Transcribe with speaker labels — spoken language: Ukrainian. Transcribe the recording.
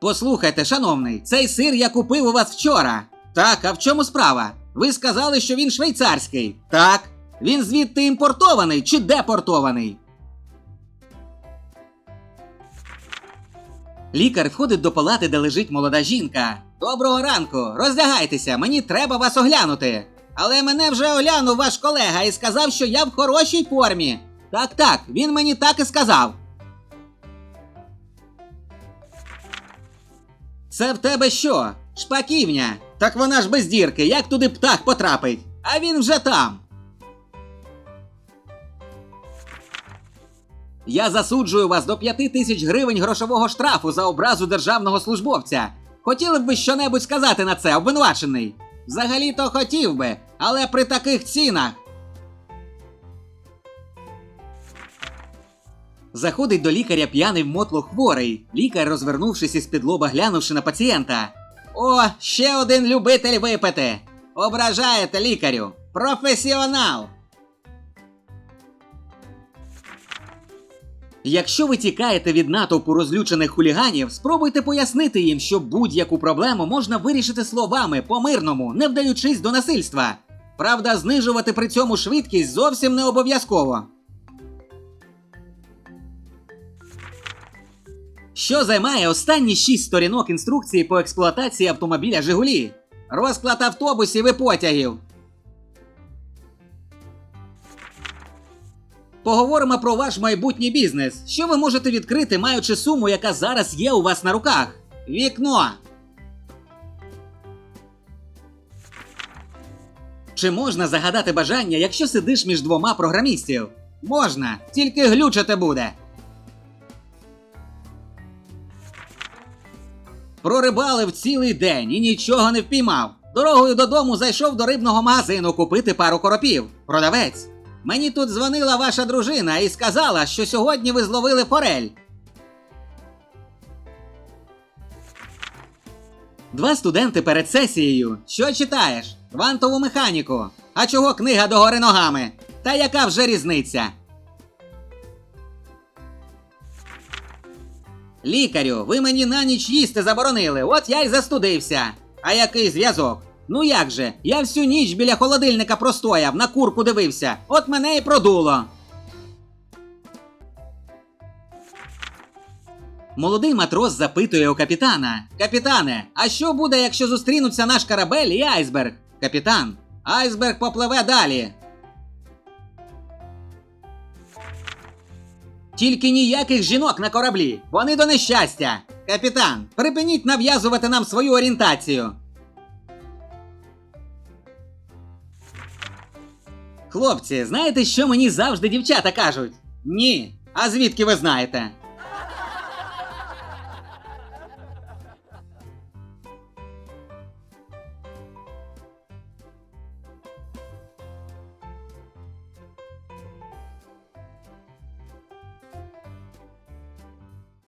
Speaker 1: Послухайте, шановний, цей сир я купив у вас вчора. Так, а в чому справа? Ви сказали, що він швейцарський. Так. Він звідти імпортований чи депортований? Лікар входить до палати, де лежить молода жінка. Доброго ранку, роздягайтеся, мені треба вас оглянути. Але мене вже оглянув ваш колега і сказав, що я в хорошій формі. Так, так, він мені так і сказав. Це в тебе що? Шпаківня? Так вона ж без дірки, як туди птах потрапить? А він вже там. Я засуджую вас до п'яти тисяч гривень грошового штрафу за образу державного службовця. Хотіли б ви щонебудь сказати на це, обвинувачений? Взагалі-то хотів би, але при таких цінах. Заходить до лікаря п'яний в мотло хворий. Лікар, розвернувшись із під лоба, глянувши на пацієнта. О, ще один любитель випити. Ображаєте лікарю. Професіонал. Якщо ви тікаєте від натовпу розлючених хуліганів, спробуйте пояснити їм, що будь-яку проблему можна вирішити словами по-мирному, не вдаючись до насильства. Правда, знижувати при цьому швидкість зовсім не обов'язково. Що займає останні шість сторінок інструкції по експлуатації автомобіля Жигулі? Розклад автобусів і потягів. Поговоримо про ваш майбутній бізнес. Що ви можете відкрити, маючи суму, яка зараз є у вас на руках? Вікно. Чи можна загадати бажання, якщо сидиш між двома програмістів? Можна, тільки глючати буде. Прорибалив цілий день і нічого не впіймав. Дорогою додому зайшов до рибного магазину купити пару коропів. Продавець. Мені тут дзвонила ваша дружина і сказала, що сьогодні ви зловили форель. Два студенти перед сесією. Що читаєш? Квантову механіку. А чого книга догори ногами? Та яка вже різниця? Лікарю, ви мені на ніч їсти заборонили, от я й застудився. А який зв'язок? Ну як же, я всю ніч біля холодильника простояв, на курку дивився, от мене і продуло. Молодий матрос запитує у капітана: Капітане, а що буде, якщо зустрінуться наш корабель і айсберг? Капітан, айсберг попливе далі. Тільки ніяких жінок на кораблі. Вони до нещастя. Капітан, припиніть нав'язувати нам свою орієнтацію. Хлопці, знаєте, що мені завжди дівчата кажуть? Ні. А звідки ви знаєте?